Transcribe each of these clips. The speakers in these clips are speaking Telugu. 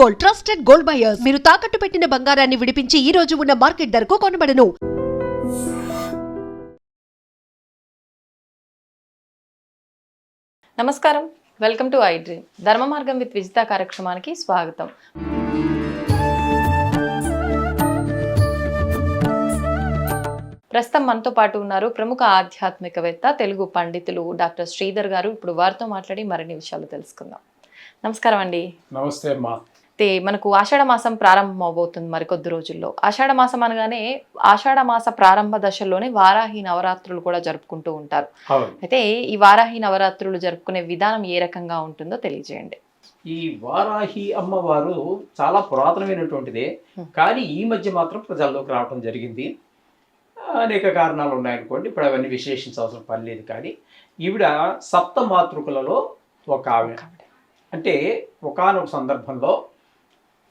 గోల్డ్ ట్రస్టెడ్ గోల్డ్ బయర్స్ మీరు తాకట్టు పెట్టిన బంగారాన్ని విడిపించి ఈ రోజు ఉన్న మార్కెట్ ధరకు కొనబడను. నమస్కారం. వెల్కమ్ టు ఐ డ్రీమ్ ధర్మ మార్గం విత్ విజిత కార్యక్రమానికి స్వాగతం. ప్రస్తుతం మనతో పాటు ఉన్నారు ప్రముఖ ఆధ్యాత్మికవేత్త తెలుగు పండితులు డాక్టర్ శ్రీధర్ గారు. ఇప్పుడు వారితో మాట్లాడి మరిన్ని విషయాలు తెలుసుకుందాం. నమస్కారం అండి. నమస్తే అమ్మా. అయితే మనకు ఆషాఢ మాసం ప్రారంభం అవబోతుంది మరికొద్ది రోజుల్లో. ఆషాఢ మాసం అనగానే ఆషాఢ మాస ప్రారంభ దశలోనే వారాహి నవరాత్రులు కూడా జరుపుకుంటూ ఉంటారు. అయితే ఈ వారాహి నవరాత్రులు జరుపుకునే విధానం ఏ రకంగా ఉంటుందో తెలియజేయండి. ఈ వారాహి అమ్మవారు చాలా పురాతనమైనటువంటిదే. కానీ ఈ మధ్య మాత్రం ప్రజల్లోకి రావడం జరిగింది. అనేక కారణాలు ఉన్నాయనుకోండి. ఇప్పుడు అవన్నీ విశ్లేషించవలసిన పని లేదు కానీ ఈవిడ సప్త మాతృకులలో ఒక ఆవిడ. అంటే ఒకానొక సందర్భంలో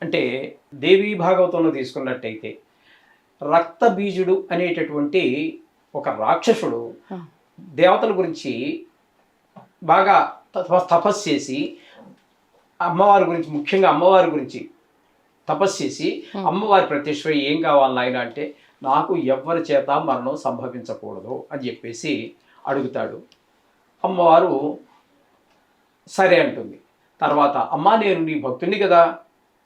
అంటే దేవీ భాగవతంలో తీసుకున్నట్టయితే రక్త బీజుడు అనేటటువంటి ఒక రాక్షసుడు. దేవతల గురించి బాగా తప- తపస్సు చేసి అమ్మవారి గురించి ముఖ్యంగా అమ్మవారి గురించి తపస్సు చేసి. అమ్మవారి ప్రత్యక్షమై ఏం కావాలి నాయన అంటే నాకు ఎవ్వరి చేత మరణం సంభవించకూడదు అని చెప్పేసి అడుగుతాడు అమ్మవారు సరే అంటుంది తర్వాత అమ్మా నేను నీ భక్తుని కదా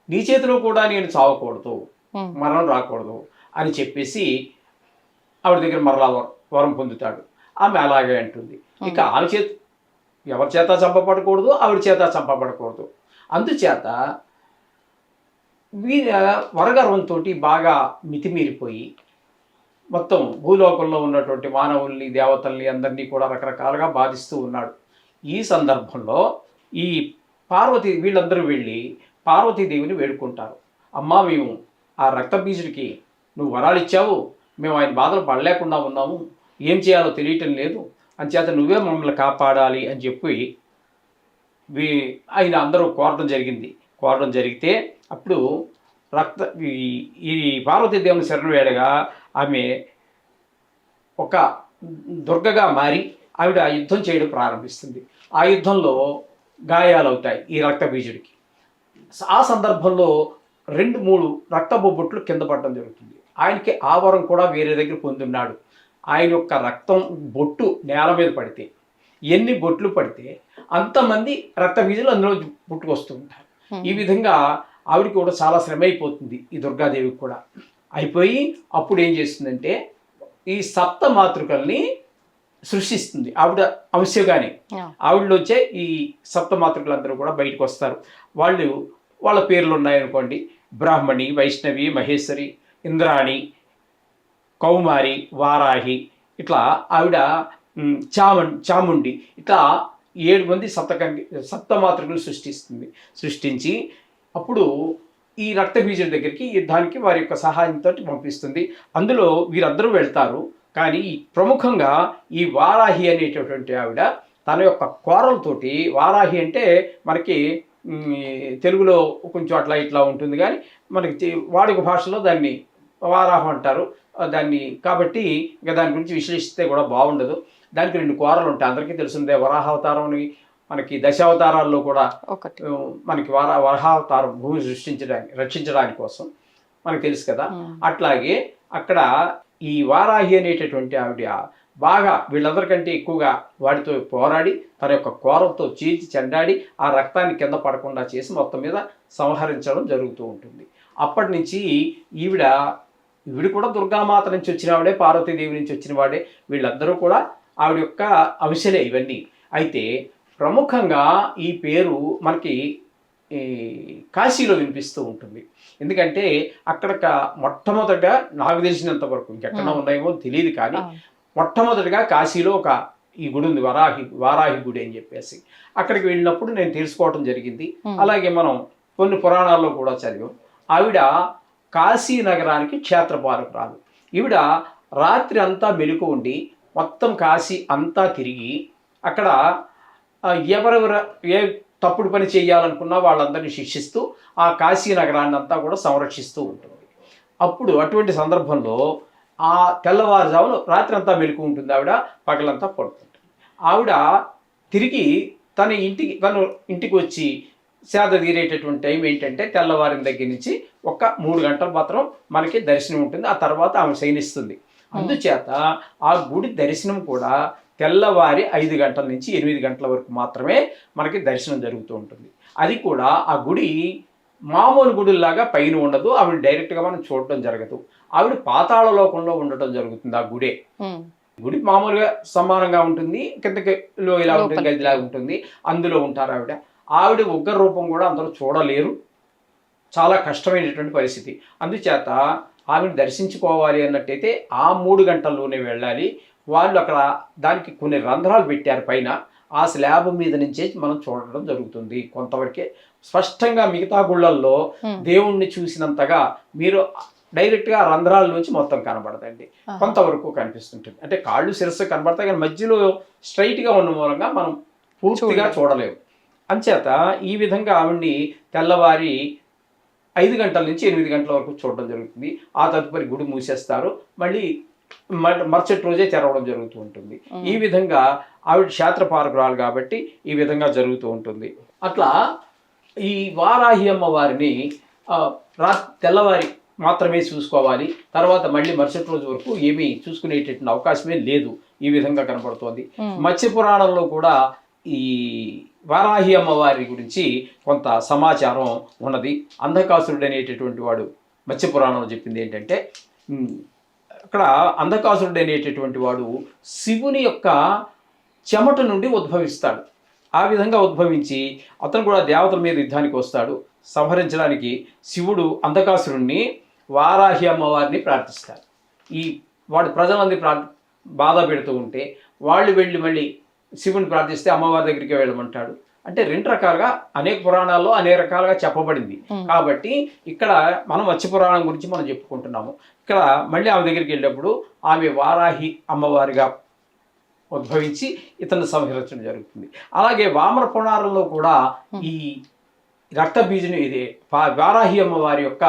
నీ చేతిలో కూడా నేను చావకూడదు మరణం రాకూడదు అని చెప్పేసి ఆవిడ దగ్గర మరలా వర- పొందుతాడు. ఆమె అలాగే అంటుంది. ఇక ఆమె చేత ఎవరి చేత చంపబడకూడదు ఆవిడ చేత చంపబడకూడదు. అందుచేత వీర వరగర్వంతో బాగా మితిమీరిపోయి మొత్తం భూలోకంలో ఉన్నటువంటి మానవుల్ని దేవతల్ని అందరినీ కూడా రకరకాలుగా బాధిస్తూ ఉన్నాడు. ఈ సందర్భంలో ఈ పార్వతి వీళ్ళందరూ వెళ్ళి పార్వతీదేవిని వేడుకుంటారు. అమ్మా మేము ఆ రక్తబీజుడికి నువ్వు వరాలు ఇచ్చావు. మేము ఆయన బాధలు పడలేకుండా ఉన్నాము. ఏం చేయాలో తెలియటం లేదు. అంచేత నువ్వే మమ్మల్ని కాపాడాలి అని చెప్పి వీ ఆయన అందరూ కోరడం జరిగింది. కోరడం జరిగితే అప్పుడు రక్త ఈ- ఈ పార్వతీదేవుని శరణు వేడగా ఆమె ఒక దుర్గగా మారి ఆవిడ యుద్ధం చేయడం ప్రారంభిస్తుంది. ఆ యుద్ధంలో గాయాలవుతాయి ఈ రక్తబీజుడికి ఆ సందర్భంలో రెండు మూడు రక్తబొబ్బొట్లు కింద పడడం జరుగుతుంది. ఆయనకి ఆ వరం కూడా వేరే దగ్గర పొందున్నాడు ఆయన యొక్క రక్తం బొట్టు నేల మీద పడితే ఎన్ని బొట్లు పడితే అంతమంది రక్తబీజులు అందులో పుట్టుకొస్తూ ఉంటారు. ఈ విధంగా ఆవిడకి కూడా చాలా శ్రమ అయిపోతుంది ఈ దుర్గాదేవికి కూడా. అయిపోయి అప్పుడు ఏం చేస్తుందంటే ఈ సప్త మాతృకల్ని సృష్టిస్తుంది. ఆవిడ అంశగానే ఆవిడలోంచే ఈ సప్త మాతృకలందరూ కూడా బయటకు వస్తారు వాళ్ళు వాళ్ళ పేర్లు ఉన్నాయనుకోండి బ్రాహ్మణి వైష్ణవి మహేశ్వరి ఇంద్రాణి కౌమారి వారాహి ఇట్లా ఆవిడ మ్, చాముండి ఇట్లా ఏడు మంది సప్తకంగి సప్తమాతృకలు సృష్టిస్తుంది. సృష్టించి అప్పుడు ఈ రక్తబీజుల దగ్గరికి యుద్ధానికి వారి యొక్క సహాయంతో పంపిస్తుంది. అందులో వీరందరూ వెళ్తారు. కానీ ప్రముఖంగా ఈ వారాహి అనేటటువంటి ఆవిడ తన యొక్క కోరలతోటి వారాహి అంటే మనకి తెలుగులో కొంచెం అట్లా ఇట్లా ఉంటుంది కానీ మనకి వాడుక భాషలో దాన్ని వారాహం అంటారు. దాన్ని కాబట్టి ఇంకా దాని గురించి విశ్లేషిస్తే కూడా బాగుండదు. దానికి రెండు కోరలు ఉంటాయి. అందరికీ తెలిసిందే వరాహావతారం మనకి దశావతారాల్లో కూడా మనకి వరా వరహావతారం భూమి సృష్టించడానికి రక్షించడానికి కోసం మనకు తెలుసు కదా. అట్లాగే అక్కడ ఈ వారాహి అనేటటువంటి ఆవిడ బాగా వీళ్ళందరికంటే ఎక్కువగా వాడితో పోరాడి తన యొక్క కోరంతో చీల్చి చెండాడి ఆ రక్తాన్ని కింద పడకుండా చేసి మొత్తం మీద సంహరించడం జరుగుతూ ఉంటుంది అప్పటి నుంచి ఈవిడ ఈవిడ కూడా దుర్గామాత నుంచి వచ్చిన ఆవిడే పార్వతీదేవి నుంచి వచ్చిన వాడే వీళ్ళందరూ కూడా ఆవిడ యొక్క అంశలే ఇవన్నీ అయితే ప్రముఖంగా ఈ పేరు మనకి ఈ కాశీలో వినిపిస్తూ ఉంటుంది ఎందుకంటే అక్కడ మొట్టమొదటగా నాకు తెలిసినంత వరకు ఇంకెక్కడ. ఉన్నాయేమో తెలియదు కానీ. మొట్టమొదటిగా కాశీలో ఒక ఈ గుడి ఉంది వరాహి వారాహి గుడి అని చెప్పేసి. అక్కడికి వెళ్ళినప్పుడు నేను తెలుసుకోవడం జరిగింది. అలాగే మనం కొన్ని పురాణాల్లో కూడా చదివాం. ఆవిడ కాశీ నగరానికి క్షేత్రపాలకురాలు. ఈవిడ రాత్రి అంతా మెలకు ఉండి మొత్తం కాశీ అంతా తిరిగి అక్కడ ఎవరెవరు ఏ తప్పుడు పని చేయాలనుకున్నా వాళ్ళందరినీ శిక్షిస్తూ ఆ కాశీ నగరాన్ని అంతా కూడా సంరక్షిస్తూ ఉంటుంది. అప్పుడు అటువంటి సందర్భంలో ఆ తెల్లవారుజామున రాత్రి అంతా మెలకు ఉంటుంది ఆవిడ పగలంతా పడుకుంటుంది. ఆవిడ తిరిగి తన ఇంటికి తను ఇంటికి వచ్చి సేద తీరేటటువంటి టైం ఏంటంటే తెల్లవారిన దగ్గర నుంచి ఒక మూడు గంటల మాత్రం మనకి దర్శనం ఉంటుంది. ఆ తర్వాత ఆమె శయనిస్తుంది. అందుచేత ఆ గుడి దర్శనం కూడా తెల్లవారి ఐదు గంటల నుంచి ఎనిమిది గంటల వరకు మాత్రమే మనకి దర్శనం జరుగుతూ ఉంటుంది. అది కూడా ఆ గుడి మామూలు గుడిలాగా పైన ఉండదు. ఆవిడ డైరెక్ట్గా మనం చూడటం జరగదు. ఆవిడ పాతాళ లోకంలో ఉండటం జరుగుతుంది ఆ గుడే. గుడి మామూలుగా సమానంగా ఉంటుంది. కిందకి లో ఇలా ఉంటుంది. గదిలా ఉంటుంది. అందులో ఉంటారు ఆవిడ. ఆవిడ ఉగ్ర రూపం కూడా అందరూ చూడలేరు. చాలా కష్టమైనటువంటి పరిస్థితి. అందుచేత ఆవిడ దర్శించుకోవాలి అన్నట్టయితే ఆ మూడు గంటల్లోనే వెళ్ళాలి. వాళ్ళు అక్కడ దానికి కొన్ని రంధ్రాలు పెట్టారు పైన. ఆ స్లాబ్ మీద నుంచే మనం చూడడం జరుగుతుంది. కొంతవరకే స్పష్టంగా మిగతా గుళ్ళల్లో దేవుణ్ణి చూసినంతగా మీరు డైరెక్ట్గా ఆ రంధ్రాల నుంచి మొత్తం కనబడదండి. కొంతవరకు కనిపిస్తుంటుంది. అంటే కాళ్ళు శిరస్సు కనబడతాయి కానీ మధ్యలో స్ట్రైట్గా ఉన్న మూలంగా మనం పూర్తిగా చూడలేం. చూడలేము. అంచేత ఈ విధంగా ఆవిడ్ని తెల్లవారి ఐదు గంటల నుంచి ఎనిమిది గంటల వరకు చూడడం జరుగుతుంది. ఆ తదుపరి గుడి మూసేస్తారు. మళ్ళీ మరుసటి రోజే తెరవడం జరుగుతూ ఉంటుంది. ఈ విధంగా ఆవిడ క్షేత్రపారకురాలు కాబట్టి ఈ విధంగా జరుగుతూ ఉంటుంది. అట్లా ఈ వారాహి అమ్మవారిని రా తెల్లవారి మాత్రమే చూసుకోవాలి. తర్వాత మళ్ళీ మరుసటి రోజు వరకు ఏమీ చూసుకునేటటువంటి అవకాశమే లేదు. ఈ విధంగా కనబడుతోంది మత్స్య పురాణంలో కూడా ఈ వారాహి అమ్మవారి గురించి కొంత సమాచారం ఉన్నది. అంధకాసురుడు అనేటటువంటి వాడు మత్స్య పురాణంలో చెప్పింది ఏంటంటే అక్కడ అంధకాసురుడు అనేటటువంటి వాడు శివుని యొక్క చెమట నుండి ఉద్భవిస్తాడు. ఆ విధంగా ఉద్భవించి అతను కూడా దేవతల మీద యుద్ధానికి వస్తాడు. సంహరించడానికి శివుడు అంధకాసురుణ్ణి వారాహి అమ్మవారిని ప్రార్థిస్తాడు. ఈ వాడు ప్రజలందరి ప్రా బాధ పెడుతూ ఉంటే వాళ్ళు వెళ్ళి మళ్ళీ శివుని ప్రార్థిస్తే అమ్మవారి దగ్గరికి వెళ్ళమంటాడు. అంటే రెండు రకాలుగా అనేక పురాణాల్లో అనేక రకాలుగా చెప్పబడింది. కాబట్టి ఇక్కడ మనం మత్స్య పురాణం గురించి మనం చెప్పుకుంటున్నాము. ఇక్కడ మళ్ళీ ఆమె దగ్గరికి వెళ్ళినప్పుడు ఆమె వారాహి అమ్మవారిగా ఉద్భవించి ఇతన్ని సంహరించడం జరుగుతుంది. అలాగే వామన పురాణంలో కూడా ఈ రక్త బీజుని ఇది వారాహి అమ్మవారి యొక్క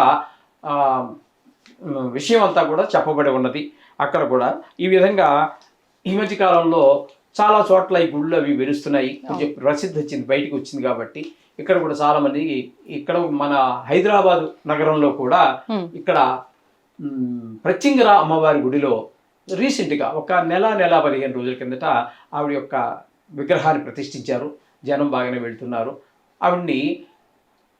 విషయం అంతా కూడా చెప్పబడి ఉన్నది. అక్కడ కూడా ఈ విధంగా ఈ మధ్య కాలంలో చాలా చోట్ల ఈ గుళ్ళు అవి వెలుస్తున్నాయి కొంచెం ప్రసిద్ధి వచ్చింది బయటికి వచ్చింది కాబట్టి ఇక్కడ కూడా చాలా మంది ఇక్కడ మన హైదరాబాద్ నగరంలో కూడా ఇక్కడ ప్రత్యంగర అమ్మవారి గుడిలో రీసెంట్గా ఒక నెల నెల పదిహేను రోజుల కిందట ఆవిడ యొక్క విగ్రహాన్ని ప్రతిష్ఠించారు. జనం బాగానే వెళ్తున్నారు. ఆవిడ్ని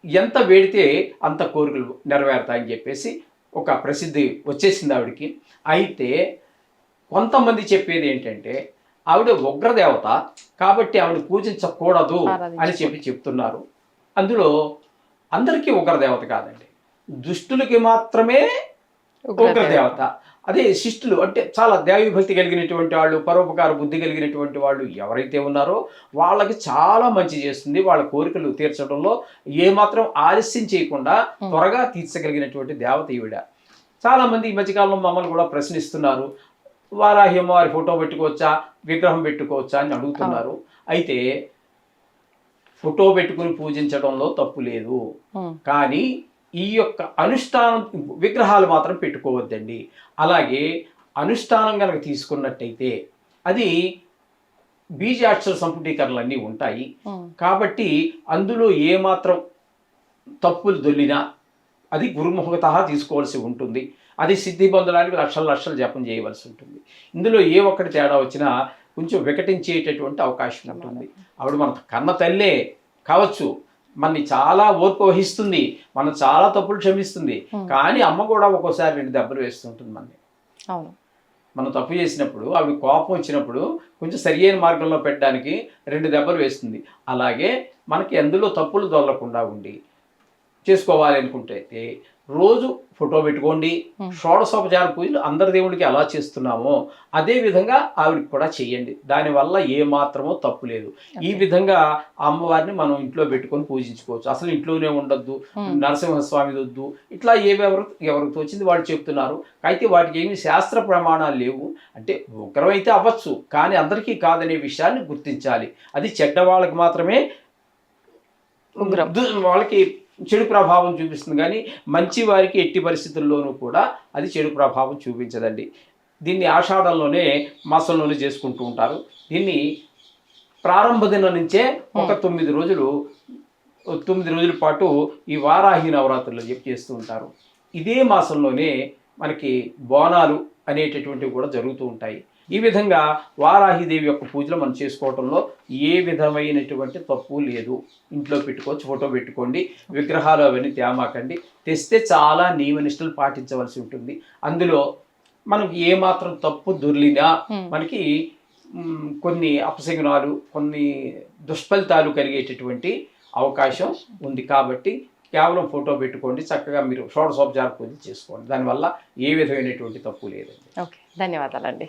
ఎంత వేడితే అంత కోరికలు నెరవేరుతాయని చెప్పేసి ఒక ప్రసిద్ధి వచ్చేసింది ఆవిడకి. అయితే కొంతమంది చెప్పేది ఏంటంటే ఆవిడ ఉగ్రదేవత కాబట్టి ఆవిడ పూజించకూడదు అని. చెప్పి చెప్తున్నారు. అందులో అందరికీ ఉగ్రదేవత కాదండి. దుష్టులకి మాత్రమే ఉగ్రదేవత. అదే శిష్టులు అంటే చాలా దైవభక్తి కలిగినటువంటి వాళ్ళు పరోపకార బుద్ధి కలిగినటువంటి వాళ్ళు ఎవరైతే ఉన్నారో వాళ్ళకి చాలా మంచి చేస్తుంది. వాళ్ళ కోరికలు తీర్చడంలో ఏమాత్రం ఆలస్యం చేయకుండా త్వరగా తీర్చగలిగినటువంటి దేవత ఈవిడ. చాలా మంది ఈ మధ్యకాలంలో మమ్మల్ని కూడా ప్రశ్నిస్తున్నారు. వారాహి అమ్మవారి ఫోటో పెట్టుకోవచ్చా? విగ్రహం పెట్టుకోవచ్చా? అని అడుగుతున్నారు. అయితే ఫోటో పెట్టుకుని పూజించడంలో తప్పు లేదు. కానీ ఈ యొక్క అనుష్ఠానం విగ్రహాలు మాత్రం పెట్టుకోవద్దండి. అలాగే అనుష్ఠానం కనుక తీసుకున్నట్టయితే అది బీజాక్షర సంపుటీకరణలు అన్నీ ఉంటాయి కాబట్టి అందులో ఏమాత్రం తప్పులు దొల్లినా అది గురుముఖత తీసుకోవాల్సి ఉంటుంది. అది సిద్ధి పొందడానికి లక్షల లక్షలు జపం చేయవలసి ఉంటుంది. ఇందులో ఏ ఒక్కటి తేడా వచ్చినా కొంచెం వికటించేటటువంటి అవకాశం ఉంటుంది. ఆవిడ మన కన్న తల్లే కావచ్చు. మనని చాలా ఓర్పు వహిస్తుంది మనం చాలా తప్పులు క్షమిస్తుంది. కానీ అమ్మ కూడా ఒక్కోసారి రెండు దెబ్బలు వేస్తుంటుంది మనని. అవును. మనం తప్పు చేసినప్పుడు ఆవిడ కోపం వచ్చినప్పుడు కొంచెం సరియైన మార్గంలో పెట్టడానికి రెండు దెబ్బలు వేస్తుంది. అలాగే మనకి ఎందులో తప్పులు దొరలకుండా ఉండి చేసుకోవాలి అనుకుంటే రోజు ఫోటో పెట్టుకోండి. షోడశోపచార పూజలు అందరి దేవుడికి ఎలా చేస్తున్నామో అదే విధంగా ఆవిడకి కూడా చేయండి. దానివల్ల ఏ మాత్రమో తప్పు లేదు. ఈ. విధంగా అమ్మవారిని మనం ఇంట్లో పెట్టుకొని పూజించుకోవచ్చు. అసలు ఇంట్లోనే ఉండొద్దు. నరసింహస్వామి వద్దు ఇట్లా ఏవెవరు ఎవరికి తోచింది వాళ్ళు చెప్తున్నారు. అయితే వాటికి ఏమి శాస్త్ర ప్రమాణాలు లేవు. అంటే ఒకరైతే అవ్వచ్చు కానీ అందరికీ కాదనే విషయాన్ని గుర్తించాలి. అది చెడ్డ వాళ్ళకి మాత్రమే వాళ్ళకి చెడు ప్రభావం చూపిస్తుంది కానీ మంచి వారికి ఎట్టి పరిస్థితుల్లోనూ కూడా అది చెడు ప్రభావం చూపించదండి. దీన్ని ఆషాఢంలోనే మాసంలోనే చేసుకుంటూ ఉంటారు. దీన్ని ప్రారంభ దినం నుంచే ఒక తొమ్మిది రోజులు తొమ్మిది రోజుల పాటు ఈ వారాహి నవరాత్రులు చెప్పి చేస్తూ ఉంటారు. ఇదే మాసంలోనే మనకి బోనాలు అనేటటువంటివి కూడా జరుగుతూ ఉంటాయి. ఈ విధంగా వారాహిదేవి యొక్క పూజలు మనం చేసుకోవడంలో ఏ విధమైనటువంటి తప్పు లేదు. ఇంట్లో పెట్టుకోవచ్చు ఫోటో పెట్టుకోండి విగ్రహాలు అవన్నీ తేమాకండి. తెస్తే చాలా నియమనిష్టలు పాటించవలసి ఉంటుంది. అందులో మనకి ఏమాత్రం తప్పు దొర్లినా. మనకి కొన్ని అపశకునాలు కొన్ని దుష్ఫలితాలు కలిగేటటువంటి అవకాశం ఉంది కాబట్టి కేవలం ఫోటో పెట్టుకోండి చక్కగా మీరు షోడశోపచార పూజ చేసుకోండి. దానివల్ల ఏ విధమైనటువంటి తప్పు లేదండి. ఓకే ధన్యవాదాలండి.